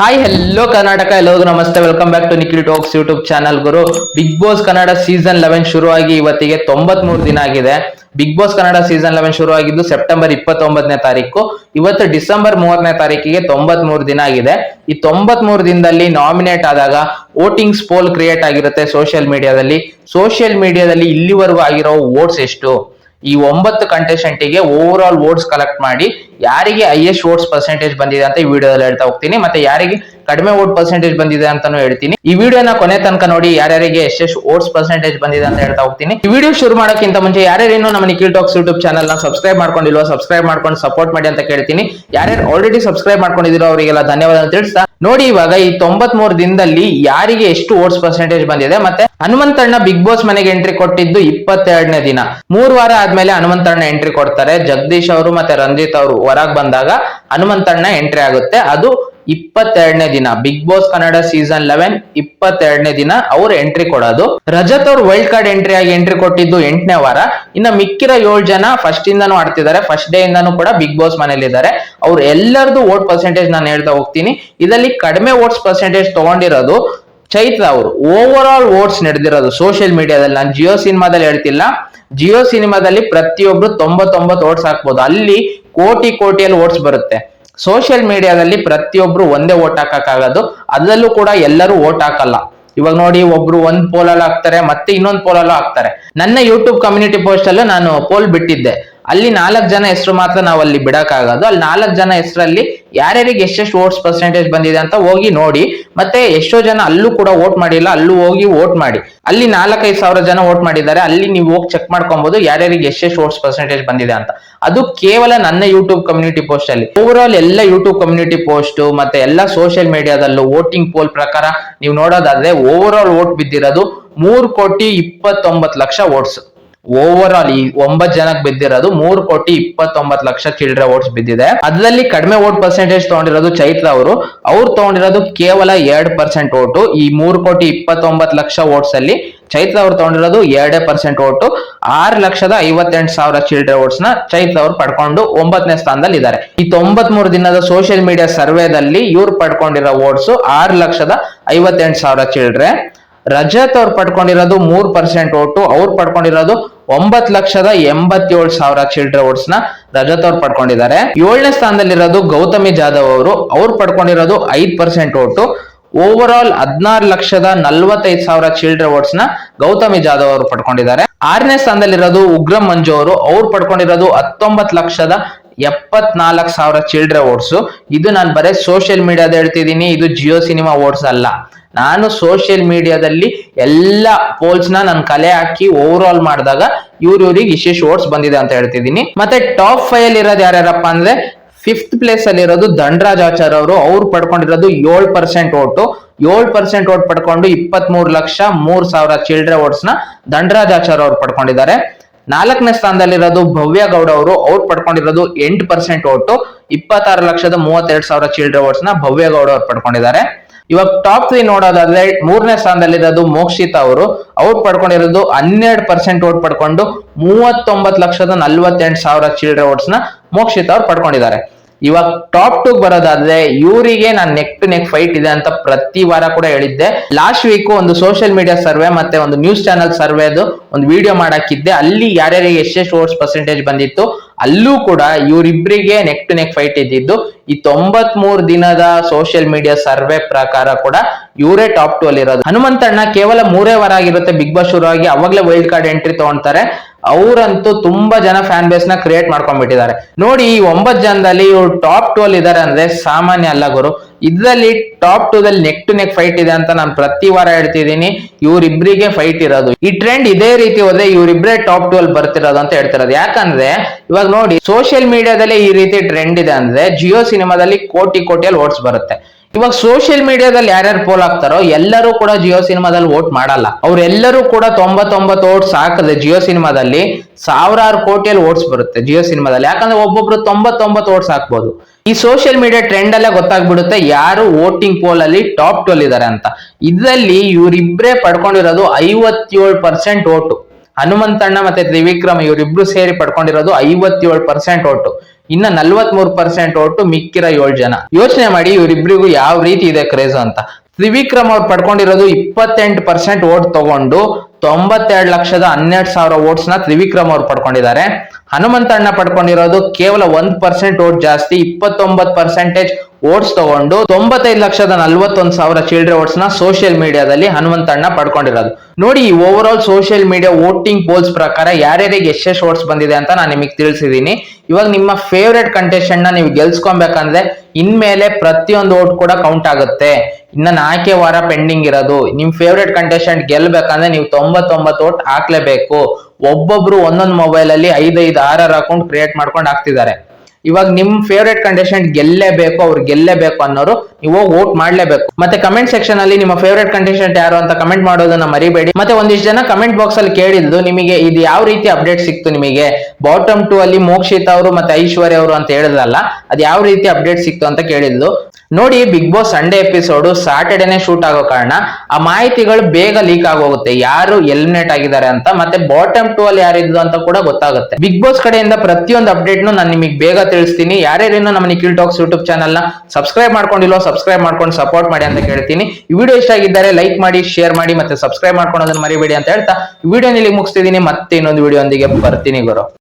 Hi hello Karnataka ಎಲ್ಲರಿಗೂ ನಮಸ್ತೆ. Welcome back to Nikhil Talks YouTube channel Guru. Bigg Boss Kannada season eleven ಶುರುವಾಗಿ ಇವತ್ತಿಗೆ ತೊಂಬತ್ ಮೂರು ದಿನ ಆಗಿದೆ. Bigg Boss Kannada season eleven ಶುರು ಆಗಿದ್ದು ಸೆಪ್ಟೆಂಬರ್ ಇಪ್ಪತ್ತೊಂಬತ್ತನೇ ತಾರೀಕು. ಇವತ್ತು ಡಿಸೆಂಬರ್ ಮೂವತ್ತನೇ ತಾರೀಕಿಗೆ ತೊಂಬತ್ ಮೂರು ದಿನ ಆಗಿದೆ. ಈ ತೊಂಬತ್ ಮೂರು ದಿನದಲ್ಲಿ ನಾಮಿನೇಟ್ ಆದಾಗ ವೋಟಿಂಗ್ಸ್ ಪೋಲ್ ಕ್ರಿಯೇಟ್ ಆಗಿರುತ್ತೆ ಸೋಷಿಯಲ್ ಮೀಡಿಯಾದಲ್ಲಿ ಸೋಷಿಯಲ್ ಮೀಡಿಯಾದಲ್ಲಿ ಇಲ್ಲಿವರೆಗೂ ಆಗಿರೋ ವೋಟ್ಸ್ ಎಷ್ಟು? ಈ ಒಂಬತ್ತು ಕಂಟೆಸ್ಟೆಂಟಿಗೆ ಓವರ್ ಆಲ್ ವೋಟ್ಸ್ ಕಲೆಕ್ಟ್ ಮಾಡಿ ಯಾರಿಗೆ ಹೈಯೆಸ್ಟ್ ವೋಟ್ಸ್ ಪರ್ಸೆಂಟೇಜ್ ಬಂದಿದೆ ಅಂತ ಈ ವಿಡಿಯೋದಲ್ಲಿ ಹೇಳ್ತಾ ಹೋಗ್ತೀನಿ. ಮತ್ತೆ ಯಾರಿಗೆ ಕಡಿಮೆ ವೋಟ್ ಪರ್ಸೆಂಟೇಜ್ ಬಂದಿದೆ ಅಂತಾನು ಹೇಳ್ತೀನಿ. ಈ ವಿಡಿಯೋನ ಕೊನೆ ತನಕ ನೋಡಿ ಯಾರ್ಯಾರಿಗೆ ಎಷ್ಟೆಷ್ಟು ವೋಟ್ಸ್ ಪರ್ಸೆಂಟೇಜ್ ಬಂದಿದೆ ಅಂತ ಹೇಳ್ತಾ ಹೋಗ್ತೀನಿ. ಈ ವಿಡಿಯೋ ಶುರು ಮಾಡೋಕ್ಕಿಂತ ಮುಂಚೆ ಯಾರ್ಯಾರು ಇನ್ನೂ ನಮ್ಮ ನಿಖಿಲ್ ಟಾಕ್ಸ್ ಯೂಟ್ಯೂಬ್ ಚಾನಲ್ನ ಸಬ್ಸ್ಕ್ರೈಬ್ ಮಾಡ್ಕೊಂಡಿಲ್ವ ಸಬ್ಸ್ಕ್ರೈಬ್ ಮಾಡ್ಕೊಂಡು ಸಪೋರ್ಟ್ ಮಾಡಿ ಅಂತ ಕೇಳ್ತೀನಿ. ಯಾರ್ಯಾರು ಆಲ್ರೆಡಿ ಸಬ್ಸ್ಕ್ರೈಬ್ ಮಾಡ್ಕೊಂಡಿದ್ದೀರೋ ಅವರಿಗೆಲ್ಲ ಧನ್ಯವಾದ ತಿಳಿಸ್ತಾ ನೋಡಿ ಇವಾಗ ಈ ತೊಂಬತ್ ಮೂರು ದಿನದಲ್ಲಿ ಯಾರಿಗೆ ಎಷ್ಟು ಓಟ್ಸ್ ಪರ್ಸೆಂಟೇಜ್ ಬಂದಿದೆ, ಮತ್ತೆ ಹನುಮಂತಣ್ಣ ಬಿಗ್ ಬಾಸ್ ಮನೆಗೆ ಎಂಟ್ರಿ ಕೊಟ್ಟಿದ್ದು ಇಪ್ಪತ್ತೆರಡನೇ ದಿನ. ಮೂರ್ ವಾರ ಆದ್ಮೇಲೆ ಹನುಮಂತಣ್ಣ ಎಂಟ್ರಿ ಕೊಡ್ತಾರೆ. ಜಗದೀಶ್ ಅವರು ಮತ್ತೆ ರಂಜಿತ್ ಅವರು ಹೊರಗ್ ಬಂದಾಗ ಹನುಮಂತಣ್ಣ ಎಂಟ್ರಿ ಆಗುತ್ತೆ. ಅದು ಇಪ್ಪತ್ತೆರಡನೇ ದಿನ. Bigg Boss Kannada season eleven ಇಪ್ಪತ್ತೆರಡನೇ ದಿನ ಅವ್ರು ಎಂಟ್ರಿ ಕೊಡೋದು. ರಜತ್ ಅವ್ರು ವೈಲ್ಡ್ ಕಾರ್ಡ್ ಎಂಟ್ರಿ ಆಗಿ ಎಂಟ್ರಿ ಕೊಟ್ಟಿದ್ದು ಎಂಟನೇ ವಾರ. ಇನ್ನ ಮಿಕ್ಕಿರೋ ಏಳು ಜನ ಫಸ್ಟ್ ಇಂದಾನು ಆಡ್ತಿದ್ದಾರೆ. ಫಸ್ಟ್ ಡೇ ಇಂದಾನು ಕೂಡ ಬಿಗ್ ಬಾಸ್ ಮನೇಲಿದ್ದಾರೆ. ಅವ್ರು ಎಲ್ಲರದು ಓಟ್ ಪರ್ಸೆಂಟೇಜ್ ನಾನು ಹೇಳ್ತಾ ಹೋಗ್ತೀನಿ. ಇದರಲ್ಲಿ ಕಡಿಮೆ ಓಟ್ಸ್ ಪರ್ಸೆಂಟೇಜ್ ತಗೊಂಡಿರೋದು ಚೈತ್ರ ಅವರು. ಓವರ್ ಆಲ್ ಓಟ್ಸ್ ನಡೆದಿರೋದು ಸೋಷಿಯಲ್ ಮೀಡಿಯಾದಲ್ಲಿ ನಾನು ಜಿಯೋ ಸಿನಿಮಾದಲ್ಲಿ ಹೇಳ್ತಿಲ್ಲ. ಜಿಯೋ ಸಿನಿಮಾದಲ್ಲಿ ಪ್ರತಿಯೊಬ್ರು ತೊಂಬತ್ತೊಂಬತ್ತು ಓಟ್ಸ್ ಹಾಕ್ಬೋದು. ಅಲ್ಲಿ ಕೋಟಿ ಕೋಟಿಯಲ್ಲಿ ಓಟ್ಸ್ ಬರುತ್ತೆ. ಸೋಷಿಯಲ್ ಮೀಡಿಯಾದಲ್ಲಿ ಪ್ರತಿಯೊಬ್ರು ಒಂದೇ ವೋಟ್ ಹಾಕಕ್ಕಾಗೋದು. ಅದರಲ್ಲೂ ಕೂಡ ಎಲ್ಲರೂ ವೋಟ್ ಹಾಕಲ್ಲ. ಇವಾಗ ನೋಡಿ ಒಬ್ರು ಒಂದ್ ಪೋಲಲ್ಲೂ ಹಾಕ್ತಾರೆ, ಮತ್ತೆ ಇನ್ನೊಂದ್ ಪೋಲಲ್ಲೂ ಹಾಕ್ತಾರೆ. ನನ್ನ ಯೂಟ್ಯೂಬ್ ಕಮ್ಯುನಿಟಿ ಪೋಸ್ಟ್ ಅಲ್ಲೂ ನಾನು ಪೋಲ್ ಬಿಟ್ಟಿದ್ದೆ. ಅಲ್ಲಿ ನಾಲ್ಕು ಜನ ಹೆಸರು ಮಾತ್ರ ನಾವು ಅಲ್ಲಿ ಬಿಡಕ್ಕಾಗೋದು. ಅಲ್ಲಿ ನಾಲ್ಕು ಜನ ಹೆಸರಲ್ಲಿ ಯಾರ್ಯಾರಿಗೆ ಎಷ್ಟೆಷ್ಟು ವೋಟ್ಸ್ ಪರ್ಸೆಂಟೇಜ್ ಬಂದಿದೆ ಅಂತ ಹೋಗಿ ನೋಡಿ. ಮತ್ತೆ ಎಷ್ಟೋ ಜನ ಅಲ್ಲೂ ಕೂಡ ವೋಟ್ ಮಾಡಿಲ್ಲ, ಅಲ್ಲೂ ಹೋಗಿ ವೋಟ್ ಮಾಡಿ. ಅಲ್ಲಿ ನಾಲ್ಕೈದು ಸಾವಿರ ಜನ ವೋಟ್ ಮಾಡಿದ್ದಾರೆ, ಅಲ್ಲಿ ನೀವು ಹೋಗಿ ಚೆಕ್ ಮಾಡ್ಕೊಬಹುದು ಯಾರ್ಯಾರಿಗೆ ಎಷ್ಟೆಷ್ಟು ವೋಟ್ಸ್ ಪರ್ಸೆಂಟೇಜ್ ಬಂದಿದೆ ಅಂತ. ಅದು ಕೇವಲ ನನ್ನ ಯೂಟ್ಯೂಬ್ ಕಮ್ಯುನಿಟಿ ಪೋಸ್ಟ್ ಅಲ್ಲಿ. ಓವರ್ ಆಲ್ ಎಲ್ಲ ಯೂಟ್ಯೂಬ್ ಕಮ್ಯುನಿಟಿ ಪೋಸ್ಟ್ ಮತ್ತೆ ಎಲ್ಲ ಸೋಷಿಯಲ್ ಮೀಡಿಯಾದಲ್ಲೂ ವೋಟಿಂಗ್ ಪೋಲ್ ಪ್ರಕಾರ ನೀವು ನೋಡೋದಾದ್ರೆ ಓವರ್ ಆಲ್ ವೋಟ್ ಬಿದ್ದಿರೋದು ಮೂರು ಕೋಟಿ ಇಪ್ಪತ್ತೊಂಬತ್ತು ಲಕ್ಷ ವೋಟ್ಸ್ ಓವರ್ ಆಲ್ ಈ ಒಂಬತ್ತು ಜನಕ್ಕೆ ಬಿದ್ದಿರೋದು ಮೂರು ಕೋಟಿ ಇಪ್ಪತ್ತೊಂಬತ್ತು ಲಕ್ಷ ಚಿಲ್ಡ್ರೆ ಓಟ್ಸ್ ಬಿದ್ದಿದೆ. ಅದರಲ್ಲಿ ಕಡಿಮೆ ಓಟ್ ಪರ್ಸೆಂಟೇಜ್ ತಗೊಂಡಿರೋದು ಚೈತ್ರ ಅವರು. ಅವ್ರು ತಗೊಂಡಿರೋದು ಕೇವಲ ಎರಡ್ ಪರ್ಸೆಂಟ್ ಓಟು. ಈ ಮೂರು ಕೋಟಿ ಇಪ್ಪತ್ತೊಂಬತ್ತು ಲಕ್ಷ ಓಟ್ಸ್ ಅಲ್ಲಿ ಚೈತ್ರ ಅವ್ರು ತಗೊಂಡಿರೋದು ಎರಡೇ ಪರ್ಸೆಂಟ್ ಓಟು. ಆರು ಲಕ್ಷದ ಐವತ್ತೆಂಟು ಸಾವಿರ ಚಿಲ್ಡ್ರೆ ಓಟ್ಸ್ನ ಚೈತ್ರ ಅವ್ರು ಪಡ್ಕೊಂಡು ಒಂಬತ್ತನೇ ಸ್ಥಾನದಲ್ಲಿ ಇದ್ದಾರೆ. ಈ ತೊಂಬತ್ ಮೂರು ದಿನದ ಸೋಷಿಯಲ್ ಮೀಡಿಯಾ ಸರ್ವೆದಲ್ಲಿ ಇವ್ರು ಪಡ್ಕೊಂಡಿರೋ ಓಟ್ಸ್ ಆರು ಲಕ್ಷದ ಐವತ್ತೆಂಟು ಸಾವಿರ ಚಿಲ್ಡ್ರೆ ರಜತ್ ಅವ್ರು ಪಡ್ಕೊಂಡಿರೋದು ಮೂರ್ ಪರ್ಸೆಂಟ್ ಓಟು, ಅವ್ರು ಪಡ್ಕೊಂಡಿರೋದು ಒಂಬತ್ ಲಕ್ಷದ ಎಂಬತ್ತೇಳು ಸಾವಿರ ಚಿಲ್ಡ್ರೆ ಓಟ್ಸ್ನ ರಜತ್ ಅವ್ರು ಪಡ್ಕೊಂಡಿದ್ದಾರೆ. ಏಳನೇ ಸ್ಥಾನದಲ್ಲಿರೋದು ಗೌತಮಿ ಜಾಧವ್ ಅವರು, ಅವ್ರು ಪಡ್ಕೊಂಡಿರೋದು ಐದ್ ಪರ್ಸೆಂಟ್ ಓಟು. ಓವರ್ ಆಲ್ ಹದಿನಾರು ಲಕ್ಷದ ನಲ್ವತ್ತೈದು ಸಾವಿರ ಚಿಲ್ಡ್ರೆ ಓಟ್ಸ್ನ ಗೌತಮಿ ಜಾಧವ್ ಅವರು ಪಡ್ಕೊಂಡಿದ್ದಾರೆ. ಆರನೇ ಸ್ಥಾನದಲ್ಲಿರೋದು ಉಗ್ರಂ ಮಂಜು ಅವರು, ಅವ್ರು ಪಡ್ಕೊಂಡಿರೋದು ಹತ್ತೊಂಬತ್ತು ಲಕ್ಷದ ಎಪ್ಪತ್ನಾಲ್ಕು ಸಾವಿರ ಚಿಲ್ಡ್ರೆ ಓಡ್ಸು ಇದು ನಾನು ಬರೀ ಸೋಷಿಯಲ್ ಮೀಡಿಯಾದ ಹೇಳ್ತಿದ್ದೀನಿ. ಇದು ಜಿಯೋ ಸಿನಿಮಾ ವೋಟ್ಸ್ ಅಲ್ಲ. ನಾನು ಸೋಷಿಯಲ್ ಮೀಡಿಯಾದಲ್ಲಿ ಎಲ್ಲ ಪೋಲ್ಸ್ನ ನಾನು ಕಲೆ ಹಾಕಿ ಓವರ್ ಆಲ್ ಮಾಡಿದಾಗ ಇವ್ರ ಇವ್ರಿಗೆ ವಿಶೇಷ ಓಟ್ಸ್ ಬಂದಿದೆ ಅಂತ ಹೇಳ್ತಿದ್ದೀನಿ. ಮತ್ತೆ ಟಾಪ್ ಫೈವ್ ಅಲ್ಲಿ ಇರೋದು ಯಾರ್ಯಾರಪ್ಪ ಅಂದ್ರೆ ಫಿಫ್ತ್ ಪ್ಲೇಸ್ ಅಲ್ಲಿ ಇರೋದು ದಂಡರಾಜ್ ಆಚಾರ್ ಅವರು. ಅವ್ರು ಪಡ್ಕೊಂಡಿರೋದು ಏಳು ಪರ್ಸೆಂಟ್ ಓಟು ಏಳು ಪರ್ಸೆಂಟ್ ಓಟ್ ಪಡ್ಕೊಂಡು ಇಪ್ಪತ್ತ್ ಮೂರು ಲಕ್ಷ ಮೂರ್ ಸಾವಿರ ಚಿಲ್ಡ್ರೆ ಓಟ್ಸ್ನ ದಂಡರಾಜ್ ಆಚಾರ್ ಅವ್ರು ಪಡ್ಕೊಂಡಿದ್ದಾರೆ. ನಾಲ್ಕನೇ ಸ್ಥಾನದಲ್ಲಿರೋದು ಭವ್ಯ ಗೌಡ ಅವರು. ಔಟ್ ಪಡ್ಕೊಂಡಿರೋದು ಎಂಟು ಪರ್ಸೆಂಟ್ ಓಟು. ಇಪ್ಪತ್ತಾರು ಲಕ್ಷದ ಮೂವತ್ತೆರಡು ಸಾವಿರ ಚಿಲ್ಡ್ರ ಓಟ್ಸ್ನ ಭವ್ಯ ಗೌಡ ಅವರು ಪಡ್ಕೊಂಡಿದ್ದಾರೆ. ಇವಾಗ ಟಾಪ್ ತ್ರೀ ನೋಡೋದಾದ್ರೆ ಮೂರನೇ ಸ್ಥಾನದಲ್ಲಿರೋದು ಮೋಕ್ಷಿತ ಅವರು. ಔಟ್ ಪಡ್ಕೊಂಡಿರೋದು ಹನ್ನೆರಡು ಪರ್ಸೆಂಟ್ ಓಟ್ ಪಡ್ಕೊಂಡು ಮೂವತ್ತೊಂಬತ್ತು ಲಕ್ಷದ ನಲ್ವತ್ತೆಂಟು ಸಾವಿರ ಚಿಲ್ಡ್ರ ಓಟ್ಸ್ನ ಮೋಕ್ಷಿತ ಅವ್ರು ಪಡ್ಕೊಂಡಿದ್ದಾರೆ. ಇವಾಗ ಟಾಪ್ ಟೂ ಬರೋದಾದ್ರೆ ಇವರಿಗೆ ನಾನು ನೆಕ್ ಟು ನೆಕ್ ಫೈಟ್ ಇದೆ ಅಂತ ಪ್ರತಿ ವಾರ ಕೂಡ ಹೇಳಿದ್ದೆ. ಲಾಸ್ಟ್ ವೀಕ್ ಒಂದು ಸೋಷಿಯಲ್ ಮೀಡಿಯಾ ಸರ್ವೆ ಮತ್ತೆ ಒಂದು ನ್ಯೂಸ್ ಚಾನಲ್ ಸರ್ವೆದು ಒಂದು ವಿಡಿಯೋ ಮಾಡಾಕಿದ್ದೆ ಅಲ್ಲಿ ಯಾರ್ಯಾರಿಗೆ ಎಷ್ಟೆಷ್ಟು ವೋಟ್ಸ್ ಪರ್ಸೆಂಟೇಜ್ ಬಂದಿತ್ತು, ಅಲ್ಲೂ ಕೂಡ ಇವರಿಬ್ಬರಿಗೆ ನೆಕ್ ಟು ನೆಕ್ ಫೈಟ್ ಇದ್ದಿದ್ದು. ಈ ತೊಂಬತ್ ಮೂರ್ ದಿನದ ಸೋಷಿಯಲ್ ಮೀಡಿಯಾ ಸರ್ವೆ ಪ್ರಕಾರ ಕೂಡ ಇವರೇ ಟಾಪ್ ಟು ಅಲ್ಲಿ ಇರೋದು ಹನುಮಂತಣ್ಣ ಕೇವಲ ಮೂರೇ ವಾರ ಆಗಿರುತ್ತೆ ಬಿಗ್ ಬಾಸ್ ಶುರು ಆಗಿ. ಅವಾಗಲೇ ವೈಲ್ಡ್ ಕಾರ್ಡ್ ಎಂಟ್ರಿ ತಗೊಂತಾರೆ. ಅವರಂತೂ ತುಂಬಾ ಜನ ಫ್ಯಾನ್ ಬೇಸ್ನ ಕ್ರಿಯೇಟ್ ಮಾಡ್ಕೊಂಡ್ಬಿಟ್ಟಿದ್ದಾರೆ. ನೋಡಿ, ಈ ಒಂಬತ್ ಜನದಲ್ಲಿ ಇವ್ರು ಟಾಪ್ ಟು ಅಲ್ಲಿ ಇದಾರೆ ಅಂದ್ರೆ ಸಾಮಾನ್ಯ ಅಲ್ಲ ಗುರು. ಇದರಲ್ಲಿ ಟಾಪ್ ಟು ದಲ್ಲಿ ನೆಕ್ ಟು ನೆಕ್ ಫೈಟ್ ಇದೆ ಅಂತ ನಾನು ಪ್ರತಿ ವಾರ ಹೇಳ್ತಿದ್ದೀನಿ. ಇವ್ರಿಬ್ರಿಗೆ ಫೈಟ್ ಇರೋದು. ಈ ಟ್ರೆಂಡ್ ಇದೇ ರೀತಿ ಹೋದ್ರೆ ಇವ್ರಿಬ್ರೇ ಟಾಪ್ ಟು ಅಲ್ಲಿ ಬರ್ತಿರೋದು ಅಂತ ಹೇಳ್ತಿರೋದು. ಯಾಕಂದ್ರೆ, ಇವಾಗ ನೋಡಿ ಸೋಷಿಯಲ್ ಮೀಡಿಯಾದಲ್ಲಿ ಈ ರೀತಿ ಟ್ರೆಂಡ್ ಇದೆ ಅಂದ್ರೆ ಜಿಯೋ ಸಿನಿಮಾದಲ್ಲಿ ಕೋಟಿ ಕೋಟಿಯಲ್ಲಿ ಓಟ್ಸ್ ಬರುತ್ತೆ. ಇವಾಗ ಸೋಷಿಯಲ್ ಮೀಡಿಯಾದಲ್ಲಿ ಯಾರ್ಯಾರು ಪೋಲ್ ಆಗ್ತಾರೋ ಎಲ್ಲರೂ ಕೂಡ ಜಿಯೋ ಸಿನಿಮಾದಲ್ಲಿ ವೋಟ್ ಮಾಡಲ್ಲ. ಅವ್ರೆಲ್ಲರೂ ಕೂಡ ತೊಂಬತ್ತೊಂಬತ್ತು ಓಟ್ಸ್ ಹಾಕದೆ ಜಿಯೋ ಸಿನಿಮಾದಲ್ಲಿ ಸಾವಿರಾರು ಕೋಟಿಯಲ್ಲಿ ಓಟ್ಸ್ ಬರುತ್ತೆ ಜಿಯೋ ಸಿನಿಮಾದಲ್ಲಿ. ಯಾಕಂದ್ರೆ ಒಬ್ಬೊಬ್ರು ತೊಂಬತ್ತೊಂಬತ್ತು ಓಟ್ಸ್ ಹಾಕ್ಬೋದು. ಈ ಸೋಷಿಯಲ್ ಮೀಡಿಯಾ ಟ್ರೆಂಡ್ ಅಲ್ಲೇ ಗೊತ್ತಾಗ್ಬಿಡುತ್ತೆ ಯಾರು ವೋಟಿಂಗ್ ಪೋಲ್ ಅಲ್ಲಿ ಟಾಪ್ ಟು ಇದ್ದಾರೆ ಅಂತ. ಇದರಲ್ಲಿ ಇವರಿಬ್ರೆ ಪಡ್ಕೊಂಡಿರೋದು ಐವತ್ತೇಳು ಪರ್ಸೆಂಟ್ ಓಟು ಹನುಮಂತಣ್ಣ ಮತ್ತೆ ತ್ರಿವಿಕ್ರಮ್ ಇವರಿಬ್ರು ಸೇರಿ ಪಡ್ಕೊಂಡಿರೋದು ಐವತ್ತೇಳು ಪರ್ಸೆಂಟ್ ಓಟು ಇನ್ನ ನಲ್ವತ್ಮೂರು ಪರ್ಸೆಂಟ್ ಓಟು ಮಿಕ್ಕಿರೋ ಏಳು ಜನ. ಯೋಚನೆ ಮಾಡಿ ಇವರಿಬ್ರಿಗೂ ಯಾವ ರೀತಿ ಇದೆ ಕ್ರೇಜ್ ಅಂತ. ತ್ರಿವಿಕ್ರಮ್ ಅವ್ರು ಪಡ್ಕೊಂಡಿರೋದು ಇಪ್ಪತ್ತೆಂಟು ಪರ್ಸೆಂಟ್ ಓಟ್ ತಗೊಂಡು ತೊಂಬತ್ತೆರಡು ಲಕ್ಷದ ಹನ್ನೆರಡು ಸಾವಿರ ಓಟ್ಸ್ನ ತ್ರಿವಿಕ್ರಮ್ ಅವರು ಪಡ್ಕೊಂಡಿದ್ದಾರೆ. ಹನುಮಂತಣ್ಣ ಪಡ್ಕೊಂಡಿರೋದು ಕೇವಲ ಒಂದ್ ಪರ್ಸೆಂಟ್ ಓಟ್ ಜಾಸ್ತಿ, ಇಪ್ಪತ್ತೊಂಬತ್ತು ಪರ್ಸೆಂಟೇಜ್ ಓಟ್ಸ್ ತಗೊಂಡು ತೊಂಬತ್ತೈದು ಲಕ್ಷದ ನಲ್ವತ್ತೊಂದು ಸಾವಿರ ಚಿಲ್ಡ್ರೆ ಓಟ್ಸ್ನ ಸೋಷಿಯಲ್ ಮೀಡಿಯಾದಲ್ಲಿ ಹನುಮಂತಣ್ಣ ಪಡ್ಕೊಂಡಿರೋದು. ನೋಡಿ over all social media voting polls ಪ್ರಕಾರ ಯಾರ್ಯಾರಿಗೆ ಎಷ್ಟೆಷ್ಟು ಓಟ್ಸ್ ಬಂದಿದೆ ಅಂತ ನಾನು ನಿಮಗೆ ತಿಳಿಸಿದ್ದೀನಿ ಇವಾಗ ನಿಮ್ಮ ಫೇವ್ರೆಟ್ ಕಂಟೆಸ್ಟೆಂಟ್ನ ನೀವು ಗೆಲ್ಸ್ಕೊಬೇಕಂದ್ರೆ ಇನ್ಮೇಲೆ ಪ್ರತಿಯೊಂದು ಓಟ್ ಕೂಡ ಕೌಂಟ್ ಆಗುತ್ತೆ. ಇನ್ನ ನಾಲ್ಕೇ ವಾರ ಪೆಂಡಿಂಗ್ ಇರೋದು. ನಿಮ್ ಫೇವ್ರೆಟ್ ಕಂಟೆಸ್ಟೆಂಟ್ ಗೆಲ್ಬೇಕಂದ್ರೆ ನೀವು ತೊಂಬತ್ತೊಂಬತ್ತು ಓಟ್ ಹಾಕ್ಲೇಬೇಕು. ಒಬ್ಬೊಬ್ರು ಒಂದೊಂದು ಮೊಬೈಲ್ ಅಲ್ಲಿ ಐದೈದು, ಆರಾರು ಅಕೌಂಟ್ ಕ್ರಿಯೇಟ್ ಮಾಡ್ಕೊಂಡು ಹಾಕ್ತಿದ್ದಾರೆ. ಇವಾಗ ನಿಮ್ ಫೇವ್ರೇಟ್ ಕಂಟೆಸ್ಟೆಂಟ್ ಗೆಲ್ಲೇಬೇಕು, ಅವ್ರು ಗೆಲ್ಲೇಬೇಕು ಅನ್ನೋರು ನೀವು ವೋಟ್ ಮಾಡ್ಲೇಬೇಕು. ಮತ್ತೆ ಕಮೆಂಟ್ ಸೆಕ್ಷನ್ ಅಲ್ಲಿ ನಿಮ್ಮ ಫೇವ್ರೇಟ್ ಕಂಟೆಸ್ಟೆಂಟ್ ಯಾರು ಅಂತ ಕಮೆಂಟ್ ಮಾಡೋದನ್ನ ಮರಿಬೇಡಿ. ಮತ್ತೆ ಒಂದಿಷ್ಟು ಜನ ಕಮೆಂಟ್ ಬಾಕ್ಸ್ ಅಲ್ಲಿ ಕೇಳಿದ್ದು ನಿಮಗೆ ಇದು ಯಾವ ರೀತಿ ಅಪ್ಡೇಟ್ ಸಿಕ್ತು ನಿಮಗೆ? ಬಾಟಮ್ ಟು ಅಲ್ಲಿ ಮೋಕ್ಷಿತ್ ಅವರು ಮತ್ತೆ ಐಶ್ವರ್ಯ ಅವರು ಅಂತ ಹೇಳಿದ್ರಲ್ಲ, ಅದು ಯಾವ ರೀತಿ ಅಪ್ಡೇಟ್ ಸಿಕ್ತು ಅಂತ ಕೇಳಿದ್ದು. ನೋಡಿ ಬಿಗ್ ಬಾಸ್ ಸಂಡೇ ಎಪಿಸೋಡ್ ಸಾಟರ್ಡೇನೆ ಶೂಟ್ ಆಗೋ ಕಾರಣ ಆ ಮಾಹಿತಿಗಳು ಬೇಗ ಲೀಕ್ ಆಗೋಗುತ್ತೆ. ಯಾರು ಎಲಿಮಿನೇಟ್ ಆಗಿದ್ದಾರೆ ಅಂತ, ಮತ್ತೆ ಬಾಟಮ್ ಟೂ ಅಲ್ಲಿ ಯಾರಿದ್ದು ಅಂತ ಕೂಡ ಗೊತ್ತಾಗುತ್ತೆ. ಬಿಗ್ ಬಾಸ್ ಕಡೆಯಿಂದ ಪ್ರತಿಯೊಂದು ಅಪ್ಡೇಟ್ ನಾನು ನಿಮಗೆ ಬೇಗ ತಿಳಿಸ್ತೀನಿ. ಯಾರ್ಯಾರೇನು ನಮ್ಮ ನಿಖಿಲ್ ಟಾಕ್ಸ್ ಯೂಟ್ಯೂಬ್ ಚಾನಲ್ನ ಸಬ್ಸ್ಕ್ರೈಬ್ ಮಾಡ್ಕೊಂಡಿಲ್ವೋ ಸಬ್ಸ್ಕ್ರೈಬ್ ಮಾಡ್ಕೊಂಡು ಸಪೋರ್ಟ್ ಮಾಡಿ ಅಂತ ಕೇಳ್ತೀನಿ. ಈ ವಿಡಿಯೋ ಇಷ್ಟ ಆಗಿದ್ದಾರೆ ಲೈಕ್ ಮಾಡಿ ಶೇರ್ ಮಾಡಿ, ಮತ್ತೆ ಸಬ್ಸ್ಕ್ರೈಬ್ ಮಾಡ್ಕೊಳೋದನ್ನ ಮರಿಬೇಡಿ ಅಂತ ಹೇಳ್ತಾ ವಿಡಿಯೋ ಇಲ್ಲಿ ಮುಗಿಸ್ತಿದ್ದೀನಿ. ಮತ್ತೆ ಇನ್ನೊಂದು ವಿಡಿಯೋ ಒಂದಿಗೆ ಬರ್ತೀನಿ ಗುರು.